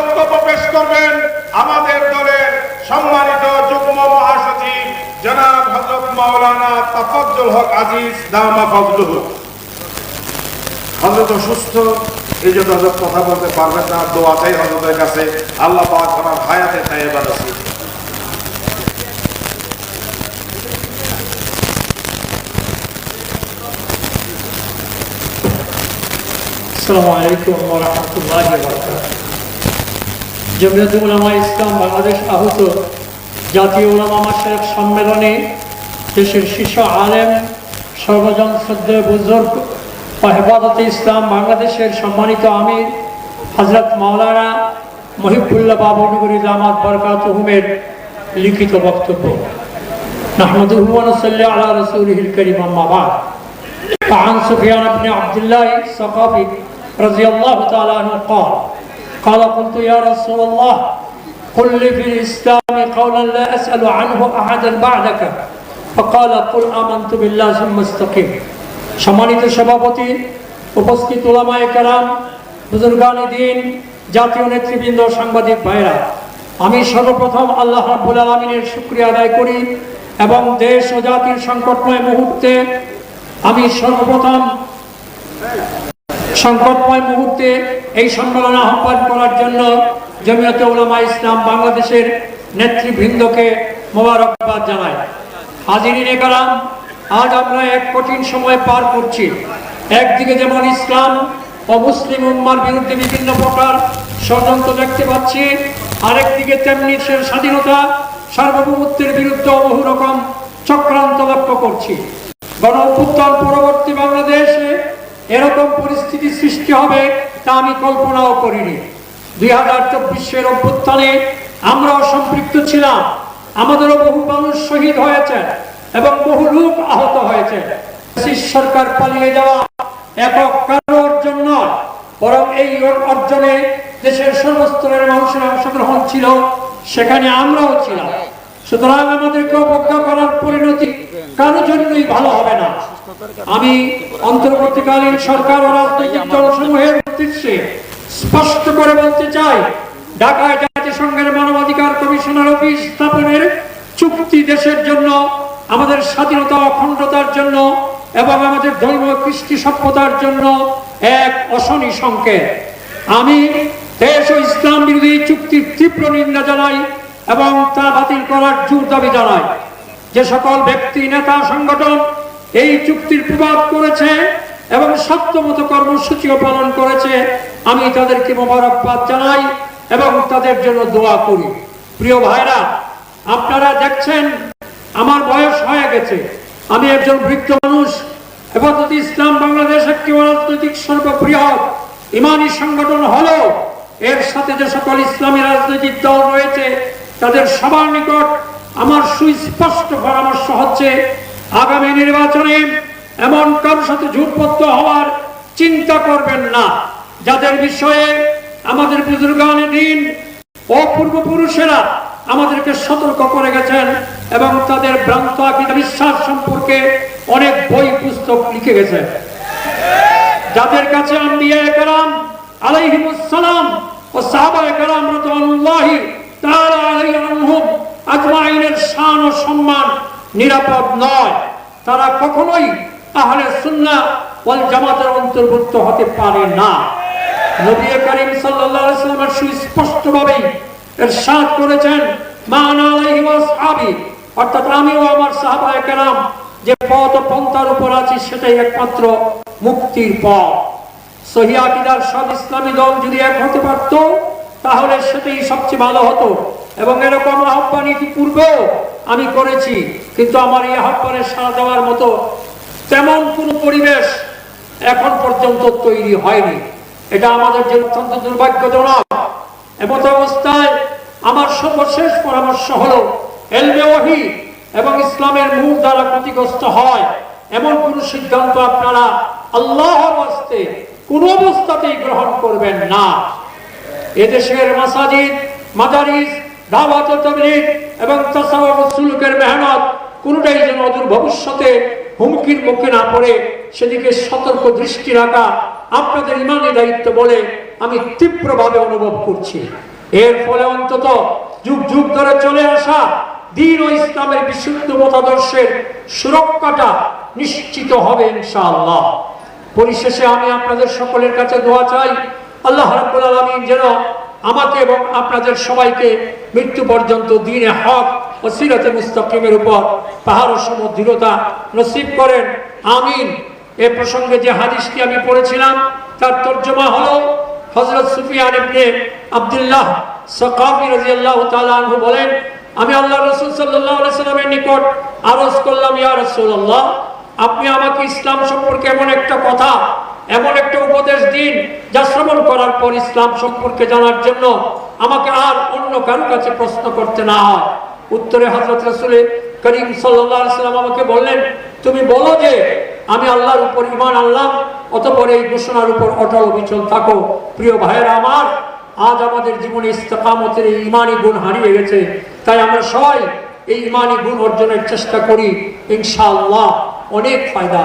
বক্তব্য পেশ করবেন আমাদের দলের সম্মানিত যুগ্ম মহাসচিব জনাব হজরত মাওলানা তাফাজ্জুল হক আজিজ দামা ফজলুহু। হজরত অসুস্থ, এই জন্য হজরত কথা বলতে পারবেন না দোয়া চাই হজরতের কাছে আল্লাহ পাক ওনার হায়াতে তাইবা নসিব আসসালামু আলাইকুম ওয়া রাহমাতুল্লাহি ওয়া বারাকাতুহু। জমিয়ত উলামা ইসলাম বাংলাদেশ আহত জাতীয় উলামা মাসের সম্মেলনে দেশের শীর্ষ আলেম সর্বজন শ্রদ্ধেয় বুজুর্গ ও হেফাজতে ইসলাম বাংলাদেশের সম্মানিত আমির হজরত মাওলানা মহিবুল্লাহ বাবনগরী জামাত বরকাত হুমের লিখিত বক্তব্য নাহমদুহু ওয়া নুসাল্লি আলা রাসূলিহিল কারীম আম্মা বা'দ فعن سفيان بن عبد الله الثقفي رضي الله تعالى عنه قال قال قلت يا رسول الله قل لي في الإسلام قولا لا أسأل عنه أحدا بعدك فقال قل آمنت بالله ثم استقيم সম্মানিত সভাপতি উপস্থিত ওলামায়ে কেরাম বুজুর্গানি দিন জাতীয় নেতৃবৃন্দ সাংবাদিক ভাইরা আমি সর্বপ্রথম আল্লাহ রাব্বুল আলমিনের শুক্রিয়া আদায় করি এবং দেশ ও জাতির সংকটময় মুহূর্তে আমি সর্বপ্রথম সংকটময় মুহূর্তে এই সম্মেলনে আহ্বান করার জন্য জমিয়তে উলামা ইসলাম বাংলাদেশের নেতৃবৃন্দকে মোবারকবাদ জানাই। হাজিরিনে কালাম, আজ আমরা এক কঠিন সময় পার করছি। একদিকে যেমন ইসলাম ও মুসলিম উম্মার বিরুদ্ধে বিভিন্ন প্রকার ষড়যন্ত্র দেখতে পাচ্ছি, আরেকদিকে তেমনি স্বাধীনতা, সার্বভৌমত্বের বিরুদ্ধে বহু রকম চক্রান্ত লক্ষ্য করছি। গণ পরবর্তী বাংলাদেশে এরকম পরিস্থিতি সৃষ্টি হবে তা আমি কল্পনাও করিনি। দুই হাজার চব্বিশের অভ্যুত্থানে আমরাও সম্পৃক্ত ছিলাম। আমাদেরও বহু মানুষ শহীদ হয়েছে এবং বহু লোক আহত হয়েছে। সরকার পালিয়ে যাওয়া একক কারও অর্জন নয়, বরং এই অর্জনে দেশের সর্বস্তরের মানুষের অংশগ্রহণ ছিল, সেখানে আমরাও ছিলাম। সুতরাং আমাদেরকে অবজ্ঞা করার পরিণতি কারোর জন্যই ভালো হবে না। আমি অন্তর্বর্তীকালীন সরকার ও রাজনৈতিক দলসমূহের উদ্দেশ্যে স্পষ্ট করে বলতে চাই, ঢাকায় জাতিসংঘের মানবাধিকার কমিশনার অফিস স্থাপনের চুক্তি দেশের জন্য, আমাদের স্বাধীনতা অখণ্ডতার জন্য এবং আমাদের ধর্ম কৃষ্টি সভ্যতার জন্য এক অশনি সংকেত। আমি দেশ ও ইসলাম বিরোধী চুক্তির তীব্র নিন্দা জানাই এবং তা বাতিল করার জোর দাবি জানাই। যে সকল ব্যক্তি, নেতা, সংগঠন এই চুক্তির প্রভাব করেছে এবং সত্যমত কর্মসূচিও পালন করেছে। আমি তাদেরকে মোবারকবাদ জানাই এবং তাদের জন্য দোয়া করি। প্রিয় ভাইরা, আপনারা দেখছেন, আমার বয়স হয়ে গেছে। আমি একজন বৃদ্ধ মানুষ এবং ইসলাম বাংলাদেশ একটি রাজনৈতিক সর্ববৃহৎ ইমানি সংগঠন হলো। এর সাথে যে সকল ইসলামী রাজনৈতিক দল রয়েছে, তাদের সবার নিকট আমার সুস্পষ্ট পরামর্শ হচ্ছে আগামী নির্বাচনে এমন কারোর সাথে ঝুটপত্র হওয়ার চিন্তা করবেন না। যাদের বিষয়ে আমাদের বুজুর্গানে দিন ও পূর্বপুরুষেরা আমাদেরকে সতর্ক করে গেছেন এবং তাদের ভ্রান্ত বিশ্বাস সম্পর্কে অনেক বই, পুস্তক লিখে গেছেন যাদের কাছে কালাম আলাইহিমুসসালাম ও আলাইহিম আজমাইনের শান ও সম্মান নিরাপদ নয়। তারা কখনোই তাহলে সুন্নাহ ওয়াল জামাতের অন্তর্ভুক্ত হতে পারে না। নবী করিম ওয়াসাল্লাম সুস্পষ্টভাবে করেছেন অর্থাৎ যে উপর আছি, সেটাই একমাত্র মুক্তির যদি এক হতে পারত, তাহলে সেটাই সবচেয়ে ভালো হতো। এবং এরকম আহ্বান ইতিপূর্বেও আমি করেছি, কিন্তু আমার এই আহ্বানে সাড়া দেওয়ার মতো তেমন কোনো পরিবেশ এখন পর্যন্ত তৈরি হয়নি। এটা আমাদের জন্য অত্যন্ত দুর্ভাগ্যজনক। এমত অবস্থায় আমার সর্বশেষ পরামর্শ হলো ওহি এবং ইসলামের মূল দ্বারা ক্ষতিগ্রস্ত হয় এমন কোন সিদ্ধান্ত আপনারা আল্লাহর হস্তে কোন অবস্থাতেই গ্রহণ করবেন না। এদেশের মাসাজিদ, মাদারিস এবং সুলুকের মেহনত, কোনটাই যেন অদূর ভবিষ্যতে হুমকির মুখে না পড়ে, সেদিকে সতর্ক দৃষ্টি রাখা আপনাদের ইমানি দায়িত্ব বলে আমি তীব্রভাবে অনুভব করছি। এর ফলে অন্তত যুগ যুগ ধরে চলে আসা ও ইসলামের বিশুদ্ধ মতাদর্শের সুরক্ষাটা নিশ্চিত হবে ইনশাআল্লাহ। পরিশেষে আমি আপনাদের সকলের কাছে দোয়া চাই, আল্লাহ রাব্বুল আলামিন যেন আমাকে এবং আপনাদের সবাইকে মৃত্যু পর্যন্ত দিনে হক ও সিরাতে মুস্তাকিমের উপর পাহাড় সম দৃঢ়তা নসিব করেন। আমিন। এ প্রসঙ্গে যে হাদিসটি আমি পড়েছিলাম, তার তর্জমা হলো হযরত সুফিয়ান ইবনে আব্দুল্লাহ সাকাফি রাদিয়াল্লাহু তাআলা আনহু বলেন, আমি আল্লাহ রাসূল সাল্লাল্লাহু আলাইহি সাল্লামের নিকট আরজ করলাম, ইয়া রাসূলুল্লাহ, আপনি আমাকে ইসলাম সম্পর্কে এমন একটা কথা এমন একটা উপদেশ দিন যা শ্রবণ করার পর ইসলাম সম্পর্কে জানার জন্য আমাকে আর অন্য কারও কাছে প্রশ্ন করতে না হয়। উত্তরে হজরত রসুল করিম সাল্লাম আমাকে বললেন, তুমি বলো যে আমি আল্লাহর উপর ইমান আনলাম, অতপর এই ঘোষণার উপর অটল বিচল থাকো। প্রিয় ভাইয়েরা আমার, আজ আমাদের জীবনে ইস্তেকামতের এই ইমানি গুণ হারিয়ে গেছে। তাই আমরা সবাই এই ইমানি গুণ অর্জনের চেষ্টা করি। ইনশাআল্লাহ অনেক ফায়দা।